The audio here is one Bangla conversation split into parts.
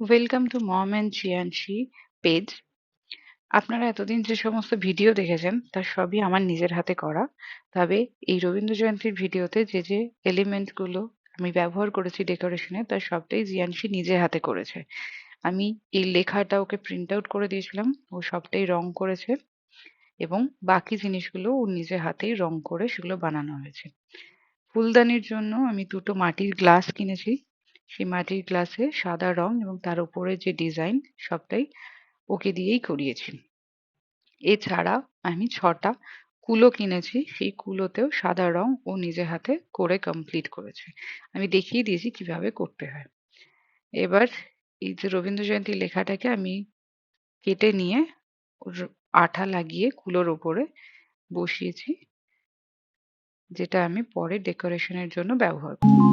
Welcome to mom and Jiyanshi page আপনারা এতদিন যে সমস্ত ভিডিও দেখেছেন তার সবই আমার নিজের হাতে করা। তবে এই রবীন্দ্র জয়ন্তীর ভিডিওতে যে যে এলিমেন্টগুলো আমি ব্যবহার করেছি ডেকোরেশনে তার সবটাই জিয়ানশি নিজের হাতে করেছে। আমি এই লেখাটা ওকে প্রিন্ট আউট করে দিয়েছিলাম, ও সবটাই রং করেছে এবং বাকি জিনিসগুলো ও নিজের হাতেই রং করে সেগুলো বানানো হয়েছে। ফুলদানির জন্য আমি দুটো মাটির গ্লাস কিনেছি। সেই মাটির গ্লাসে সাদা রং এবং তার উপরে যে ডিজাইন সবটাই ওকে দিয়েই করিয়েছি। এছাড়া আমি ছটা কুলো কিনেছি, সেই কুলোতেও সাদা রং ও নিজের হাতে করে কমপ্লিট করেছে। আমি দেখিয়ে দিয়েছি কীভাবে করতে হয়। এবার এই যে রবীন্দ্র জয়ন্তী লেখাটাকে আমি কেটে নিয়ে আঠা লাগিয়ে কুলোর ওপরে বসিয়েছি, যেটা আমি পরে ডেকোরেশনের জন্য ব্যবহার করব।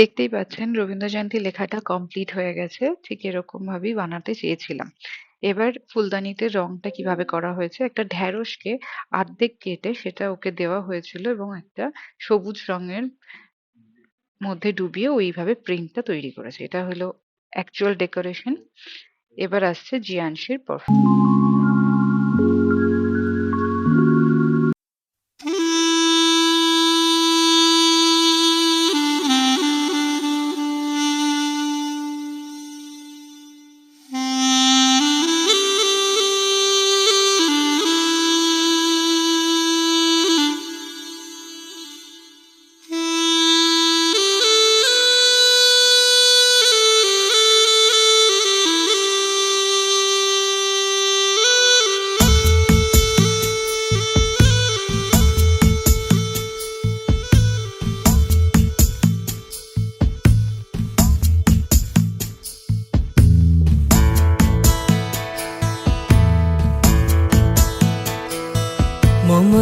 দেখতেই পাচ্ছেন রবীন্দ্র জয়ন্তী লেখাটা কমপ্লিট হয়ে গেছে, ঠিক এরকম ভাবেই বানাতে চেয়েছিলাম। এবার ফুলদানিতে রংটা কীভাবে করা হয়েছে, একটা ঢ্যাঁড়সকে আর্ধেক কেটে সেটা ওকে দেওয়া হয়েছিল এবং একটা সবুজ রঙের মধ্যে ডুবিয়ে ওইভাবে প্রিন্টটা তৈরি করেছে। এটা হলো অ্যাকচুয়াল ডেকোরেশন এবার আসছে জিয়ানশির পারফরমেন্স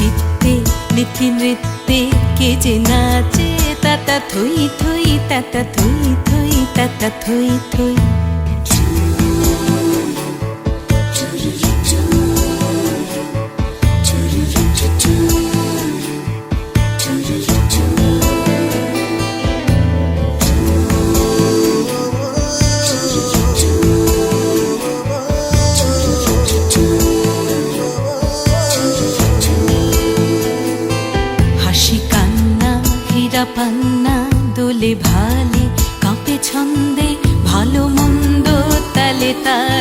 চিত্তে নীতি নৃত্যে কে যে নাচে, তাতা থই থই, তাতা থই থই, তাতা থই থই।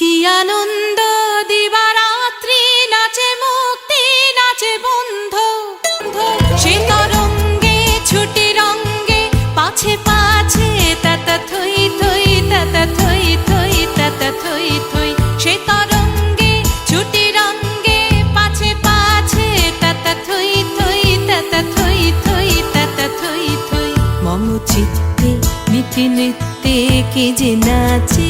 কি আনন্দ? দিবারাত্রি নাচে মুক্তি, নাচে বন্ধ। ছুটি রঙ্গে পাছে থই ছুটি রঙ্গে পাছে পাছে, তাতা থই থই কে যে নাচে